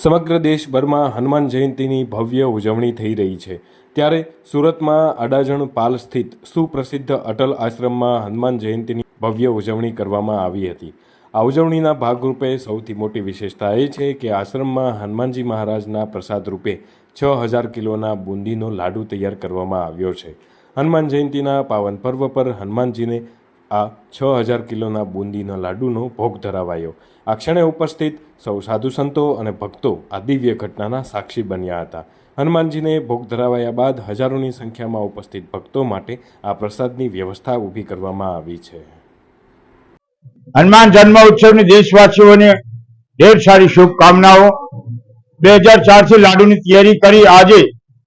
સમગ્ર દેશભરમાં હનુમાન જયંતીની ભવ્ય ઉજવણી થઈ રહી છે. ત્યારે સુરતમાં અડાજણ પાલ સ્થિત સુપ્રસિદ્ધ અટલ આશ્રમમાં હનુમાન જયંતીની ભવ્ય ઉજવણી કરવામાં આવી હતી. આ ઉજવણીના ભાગરૂપે સૌથી મોટી વિશેષતા એ છે કે આશ્રમમાં હનુમાનજી મહારાજના પ્રસાદ રૂપે છ હજાર કિલોના બુંદીનો લાડુ તૈયાર કરવામાં આવ્યો છે. હનુમાન જયંતીના પાવન પર્વ પર હનુમાનજીને આ છ હજાર કિલોના બુંદીના લાડુનો ભોગ ધરાવાયો. આ ક્ષણે ઉપસ્થિત સૌ સાધુ સંતો અને ભક્તો આ દિવ્ય ઘટનાના સાક્ષી બન્યા હતા. હનુમાનજીને ભોગ ધરાવાયા બાદ હજારોની સંખ્યામાં ઉપસ્થિત ભક્તો માટે આ પ્રસાદની વ્યવસ્થા ઊભી કરવામાં આવી છે. હનુમાન જન્મ ઉત્સવની દેશવાસીઓને ઢેર સારી શુભકામનાઓ. બે હજાર ચારથી લાડુની તૈયારી કરી આજે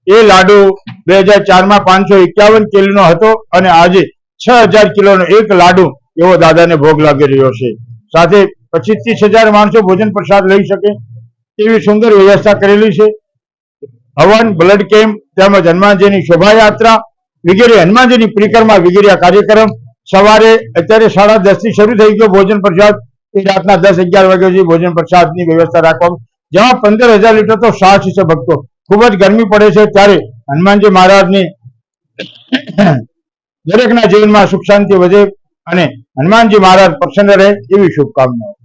એ લાડુ બે હજાર ચારમાં પાંચસો એકાવન કિલોનો હતો અને આજે છ હજાર કિલોનો એક લાડુ એવો દાદાને ભોગ લાગી રહ્યો છે. સાથે પચીસ ત્રીસ હજાર માણસો ભોજન પ્રસાદ લઈ શકે એવી સુંદર વ્યવસ્થા કરેલી છે. હવન, બ્લડ કેમ્પ તેમજ હનુમાનજીની શોભાયાત્રા વગેરે હનુમાનજીની પરિક્રમા વગેરે આ કાર્યક્રમ સવારે અત્યારે સાડા દસથી શરૂ થઈ ગયો ભોજન પ્રસાદ. એ રાતના દસ અગિયાર વાગ્યા સુધી ભોજન પ્રસાદની વ્યવસ્થા રાખવામાં જેમાં પંદર હજાર લીટર તો સાહસ છે ભક્તો. ખૂબ જ ગરમી પડે છે ત્યારે હનુમાનજી મહારાજની દરેકના જીવનમાં સુખ શાંતિ વધે અને હનુમાનજી મહારાજ પ્રસન્ન રહે એવી શુભકામનાઓ.